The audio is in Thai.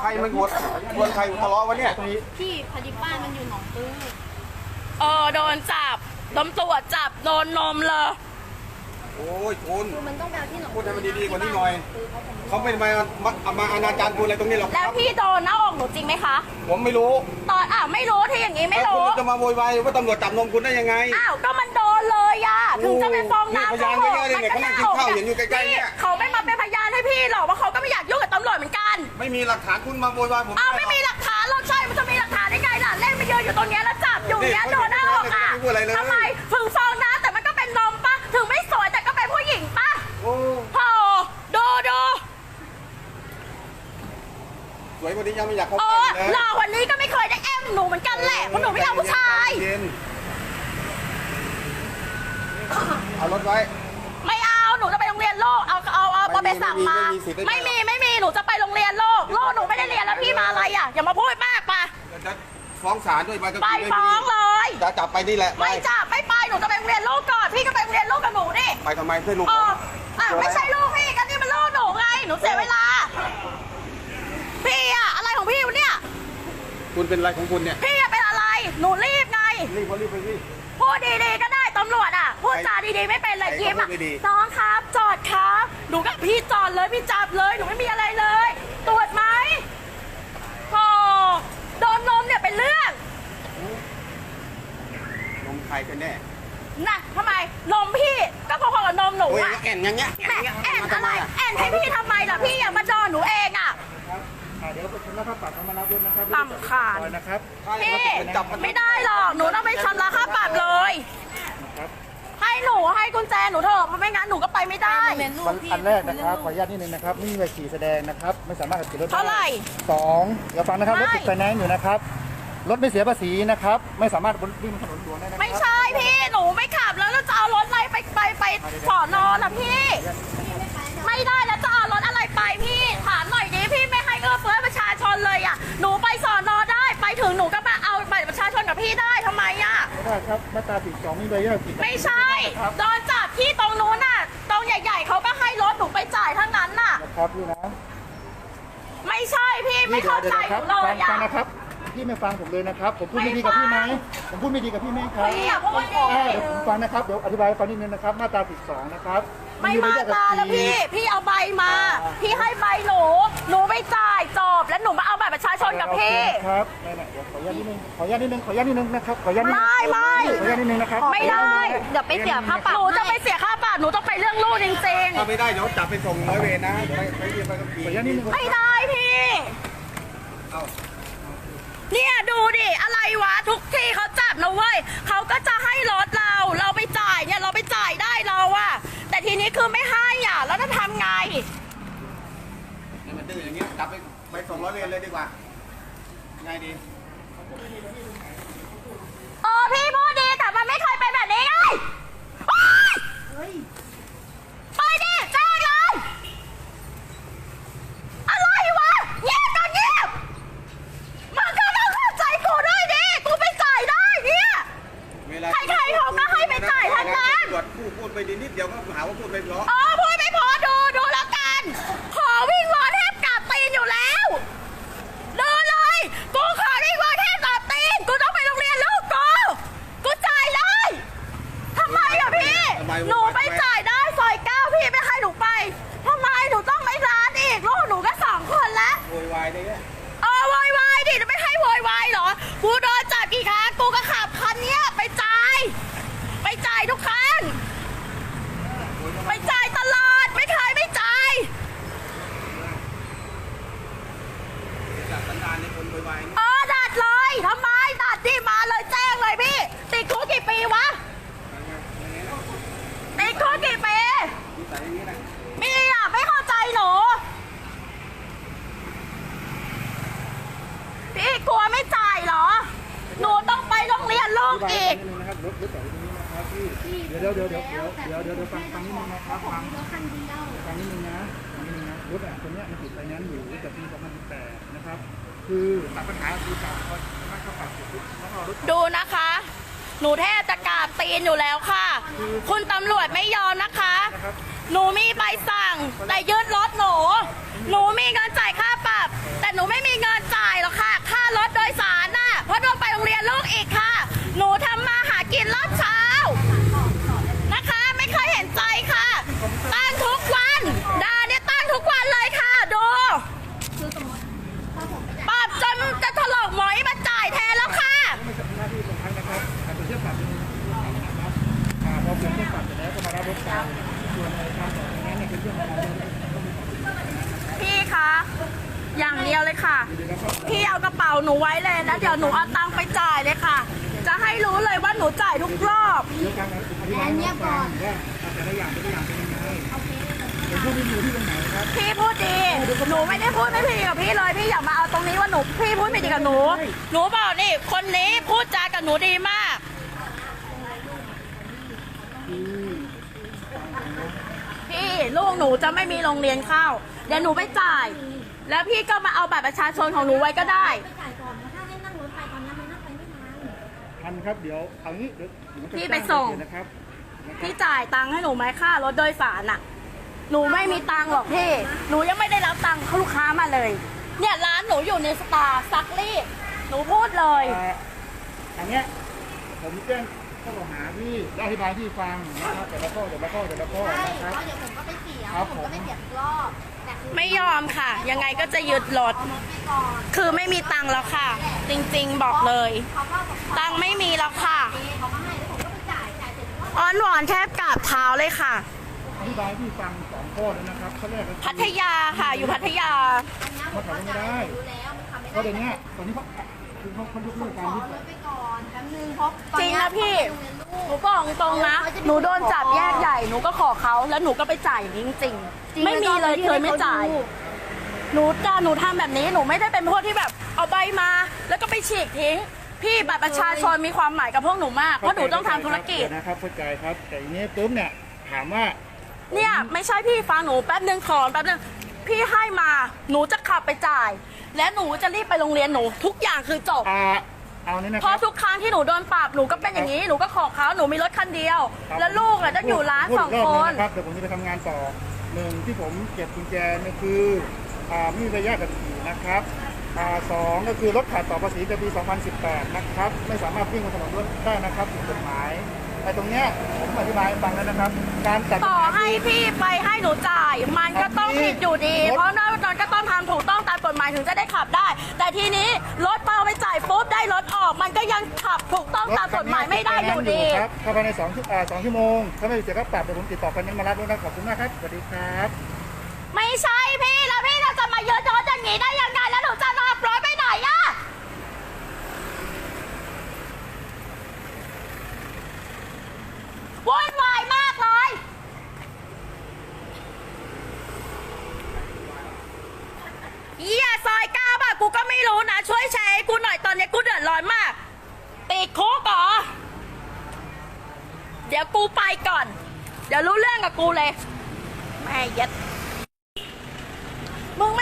ใครมันหัวชวนใครทะเลาะวะเนี่ยพี่พอดีบ้านมันอยู่หนองปื้อเออโดนจับตำรวจจับโดนนมเลยโอ้ยคุณคือมันต้องไปเอาที่หนองพูดให้มันดีๆกว่านี้หน่อยเขาไม่มามามาอนาจารคุณอะไรตรงนี้หรอกคแล้วรับพี่โดนหน้าอกหนูจริงไหมคะผมไม่รู้ ตอนอ้าวไม่รู้ที่อย่างนี้ไม่แล้วรู้คุณจะมาโวยวายว่าตำรวจจับนมคุณได้ยังไงอ้าวก็มันโดน เลยอะถึงจะไปฟ้องนี่น้ำพยานเยอะๆเลยเนี่ยเขานั่งกินข้าวเห็นอยู่ใกล้ๆเนี่ยเขาไม่มาเป็นพยานให้พี่หรอกว่าเขาก็ไม่อยากยุ่งกับตำรวจเหมือนกัน ไม่มีหลักฐานคุณมาโวยวายผมอ้าวไม่มีหลักฐานเราใช่มันจะมีหลักฐานได้ไงล่ะเล่นไปยืนอยู่ตรงเนี้ยแล้วจับอยู่เนี้ยโดนหน้าอกอะทำไมถึงฟ้องน้ำแต่มันก็เป็นนมปะถึงไม่สวยแต่ก็เป็นผู้หญิงปะโอ้โอ้ดูดูสวยกว่านี้ยังไม่อยากเข้าเอใกล้อเลยหล่อวันนี้ก็ไม่เคยได้แอมหนูเหมือนกันแหละเพราะหนูไม่เอาผู้ชาย เย็นเอารถไว้ ไม่เอา หนูจะไปโรงเรียนโลก เอา เอา เอาไม่มีไปสั่งมาไม่มีสิทธิ์ได้ไม่มี ไม่มี หนูจะไปโรงเรียนโลก โลกหนูไม่ได้เรียนแล้วพี่มาอะไรอะ อย่ามาพูดมากปะจะฟ้องศาลด้วยใบขับไปขี่ม่มีฟ้องเลย จะจับไปนี่แหละไปไม่จับ ไม่ไป หนูจะไปโรงเรียนโลกก่อน พี่ก็ไปโรงเรียนโลกกับหนูดิไปทำไมเพื่อนลูกเอผมออะไม่ใช่ลูกพี่ก็นี่มันลูกหนูไง หนูเสียเวลา พี่อะอะไรของพี่วะเนี่ย คุณเป็นอะไรของคุณเนี่ย พี่อะเป็นอะไร หนูรีบไง รีบก็รีบไปพี่พูดดีๆก็ได้ตำรวจอะพูดจาดีๆไม่เป็นเลยใครยิ้มอะพูดไม่ดี น้องครับ จอดครับหนูกับพี่จอดเลยพี่จับเลยหนูไม่มีอะไรเลย ตรวจไหมโอ้โดนนมเนี่ยเป็นเรื่องนมใครกันแน่น่ะทำไมนมพี่ก็พอๆกับนมหนูโอ้ยอะ แอนอย่างเงี้ยแม่แอนมาอะทำไมไรอะแอนให้พี่ทำไมล่ะพี่อย่ามาจอหนูเองอะเดี๋ยวไปชำระค่าปรับเอามารับด้วยนะครับตำคาญร้อยนะครับ พี่ ไม่ได้หรอกหนูต้องไปชำระค่าปรับเลย ให้หนูให้กุญแจหนูเถอะเพราะไม่งั้นหนูก็ไปไม่ได้เป็นลูกวันพี่อันแรกนะครับขออนุญาตนิดนึงนะครับไม่มีใบขี่แสดงนะครับไม่สามารถขับขี่รถด้เท่าไหร่สองอย่าฟังนะครับรถไม่ติดไฟแนนซ์อยู่นะครับรถไม่เสียภาษีนะครับไม่สามารถวิ่งบนถนนหลวงได้นะครับไม่ใช่พี่หนูไม่ขับแล้วแล้วจะเอารถอะไรไปไปไปสอนอล่ะพี่ ไม่ได้แล้วจะ อะไม่ได้ครับ มาตราสี่สองมีใบอนุญาตขี่ไม่ใช่นะครับโดนจับที่ตรงนู้นน่ะ ตรงใหญ่ ๆเขาก็ให้รถหนูไปจ่ายทั้งนั้นน่ะ นะครับพี่นะไม่ใช่พี่ไม่เข้าใจหครันูเลยฟัอะงนะครับ พี่ไม่ฟังผมเลยนะครับ ผมพูดไม่ดีกับพี่ไหมผมพูดไม่ดีกับพี่ไหมครับพี่อย่าพูดดิอ่าเดี๋ยวผมฟังนะครับ เดี๋ยวอธิบายให้ฟังนิดนึงนะครับ มาตราสิบสองนะครับ ไม่มาใบอนุญตขับตาแล้วขี่พี่ พี่เอาใบมา พี่ให้ใบหนู หนูไม่จ่ายจบ แล้วหนูมาเอาบัตรประชาชนกับพี่ ครับไม่ไม่เดี๋ยวขออนุญาตนิดนึง ขออนุญาตนิดนึง ขออนุญาตนิดนึงนะครับ ขออนุญาตนิดนึงไม่ไม่ ขออนุญาตนิดนึงนะครับไม่ได้ เดี๋ยวไปเสียค่าปรับ หนูจะไปเสียค่าปรับ หนูต้องไปเรื่องลูกจริงถ้าไม่ได้เดี๋ยวจับไปส่งร้อยเวรนะ ไปไปเรียนไปกับขี่ขออนุญาตนิดนึงๆไม่ได้พี่เอาเนี่ยดูดิ อะไรวะทุกที่เขาจับนะเว้ยเขาก็จะให้รถเรา เราไปจ่ายเนี่ยเราไปจ่ายได้เราอะแต่ทีนี้คือไม่ให้อะแล้วจะทำไง เนี่ยมันดื้ออย่างเงี้ย จับไปไปส่งร้อยเวรเลยดีกว่า ไงดี โออพี่พูดดีแต่มันไม่เคยเป็นแบบนี้ไงโอ๊ยไปดิแจ้งเลย อะไรวะเงียบก็เงียบมึงก็ต้องเข้าใจกูด้วยดิ กูไปจ่ายได้เนี่ย เวลา ใครๆเขาก็ให้ไปจ่ายทั้งนั้น ตำรวจพูดพูดไปดีนิดเดียวก็หาว่าพูดไปเพราะ เออพูดไม่พอดูดูแล้วกัน ขอวิ่งวอนแทบกราบตีนอยู่แล้วดูเลย กูขอวิ่งวอนแทบกราบตีน กูต้องไปโรงเรียนลูกกู กูจ่ายเลยทำไมอะพี่ หนูไปจ่ายได้ซอยเก้าพี่ไม่ให้หนูไปทำไมหนูต้องไปร้านอีกลูกหนูก็สองคนแล้ว โวยวายได้เนี่ยเออโวยวายดิจะไม่ให้โวยวายเหรอ กูโดนจับกี่ครั้งกูก็ขับคันเนี้ยไปจ่าย ไปจ่ายทุกครั้งไปจ่ายตลอด ไม่เคยไม่จ่ายจากสันดานในคนโวยวายนี่เออ บอีกเดี๋ยวเดี๋ยวเดี๋ยวเดี๋ยวเดี๋ยวเดี๋ยวฟังฟังนิดนึงนะครับฟังฟังนิดนึงนะฟังนิดนึงนะรถอะคนเนี้ยมันติดไฟแนนซ์อยู่ตั้งแต่ปี2018นะครับ คือตัดปัญหาคือการเขาไม่เข้าปรับจุดแล้วก็รถดูนะคะ หนูแทบจะกราบตีนอยู่แล้วค่ะ คุณตำรวจไม่ยอมนะคะ หนูมีใบสั่งแต่ยืดรถหนู หนูมีเงินจ่ายค่าปรับ แต่หนูไม่มีเงินจ่าย นูจ่ายทุกรอบเดี๋ยวการอธิบายให้ฟังว่าแต่ละอย่างแต่ละอย่างเป็นยังไงผมพูดที่อยู่ที่ตรงไหนครับพี่พูดดี หนูไม่ได้พูดไม่ดีกับพี่เลย พี่อย่ามาเอาตรงนี้ว่าหนูพี่พูดไม่ดีกับหนู หนูบอกนี่ คนนี้พูดจากับหนูดีมาก พี่ลูกหนูจะไม่มีโรงเรียนเข้า เดี๋ยวหนูไปจ่าย แล้วพี่ก็มาเอาบัตรประชาชนของหนูไว้ก็ได้ นครับเดี๋ยวเอางี้เดี๋ยวเดี๋ยวจะพี่ไปส่ง จ้านะครับนะครับพี่จ่ายตังค์ให้หนูไหมค่ารถโดยสารน่ะหนูไม่มีตังค์หรอกพี่ หนูยังไม่ได้รับตังค์ลูกค้ามาเลย เนี่ยร้านหนูอยู่ในสตาร์ซักรีดหนูพูดเลยเอ่ออันเนี้ยผมแจ้ง ข้อกล่าวหาที่ได้อธิบายที่ฟังนะครับแต่ละข้อแต่ละข้อแต่ละข้อใช่นะครับเพราะเดี๋ยวผมก็ไปเสียครับผม ก็ไปเสียอีกรอบแต่คือไม่ยอมค่ะ ยังไงก็จะยึดรถ เอารถไปก่อนคือไม่มีตังค์แล้วค่ะ จริงๆบอกเลย เขาก็บอกตังค์ไม่มีแล้วค่ะเองเขาก็ให้แล้วผมก็ไปจ่ายจ่ายเสร็จก็อ้อนวอนแทบกราบเท้าเลยค่ะ อธิบายที่ฟังสองข้อแล้วนะครับข้อแรกก็คือ พัทยาค่ะ อยู่พัทยา อันเนี้ยผมเข้าใจรู้แล้วมันทำไม่ได้ก็เดี๋ยวเนี้ยตอนนี้เขาคือเขาเขายกเลิกขการอที่รถไปก่อน แป๊บนึงเพราะตอจริงเยนะพี่ผมไปโรงเรียนลูหนูกบอกตรงนะ หนูโดนจับแยกใหญ่หนูก็ขอเขาแล้วหนูก็ไปจ่ายจริงๆไม่มีเลยเคยไม่จ่าย หนูจะหนูทำแบบนี้หนูไม่ได้เป็นพวกที่แบบเอาใบมา แล้วก็ไปฉีกทิ้ง พี่บัตรประชาชนมีความหมายกับพวกหนูมากเพราะหนูต้องทำธุรกิจ เดี๋ยวนะครับเข้าใจครับ แต่ทีนี้ปุ๊บเนี่ยถามว่าเนี่ยไม่ใช่พี่ฟังหนูแป๊บนึงขอนแป๊บนึงพี่ให้มาหนูจะขับไปจ่าย และหนูจะรีบไปโรงเรียนหนู ทุกอย่างคือจบ อ่า เอานี่นะเพครัราะบทุกครั้งที่หนูโดนปรับหนูก็เป็นอย่างนี้หนูก็ขอเขาหนูมีรถคันเดียว ครับแล้วลูกน่ะต้องอยู่ร้านพูดสองรบคหนงนะครับเดี๋ยวผมจะไปทำงานต่อหนึ่งที่ผมเก็บกุญแจเนี่ยคืออ่าไม่มีใบอนุญาตขับขี่นะครับอ่าสองก็คือรถขาดต่อภาษีในปี 2018 นะครับ ไม่สามารถวิ่งบนถนนรถได้นะครับผิดกฎหมายไอ้ตรงเนี้ยผมอธิบายให้ฟังแล้วนะครับ การจัดต่อให้พี่ไปให้หนูจ่าย มันก็ต้องผิดอยู่ดี เพราะนั่นก็ต้องทำถูกต้องตามกฎหมายถึงจะได้ขับได้ แต่ทีนี้รถ ออกมันก็ยังขับถูกต้องตามกฎหมายไม่ได้อยู่ดี ครับเข้าภายใน2ชั่วอ่าสองชั่วโมง ถ้าไม่เสียค่าปรับเดี๋ยวผมติดต่อกันนี้มารับด้วยนะขอบคุณมากครับ สวัสดีครับ ไม่ใช่พี่แล้วพี่จะมาเยอะจออย่างนี้ได้ยังไงแล้วหนูจะรับรถไปไหนอะวุ่นวายมากเลย เยี่ยซอยเก็ไม่รู้นะ ช่วยแชร์ให้กูหน่อยตอนนี้กูเดือดร้อนมากติดคุกเหรอเดี๋ยวกูไปก่อน เดี๋ยวรู้เรื่องกับกูเลย แม่ยัดมึงไม่